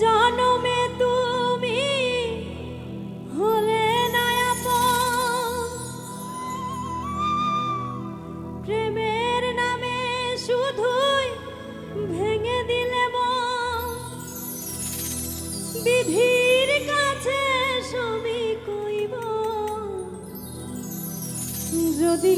জনমে তুমি হলে নায়াপ প্রেমের নামে শুধুই ভেঙে দিলে বিধির কাছে সবই কইব। যদি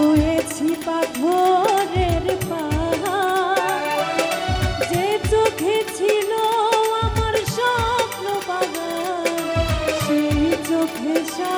হয়েছি পাথরের পাহাড়। যে চোখে ছিল আমার স্বপ্ন পাহাড় সেই চোখে সা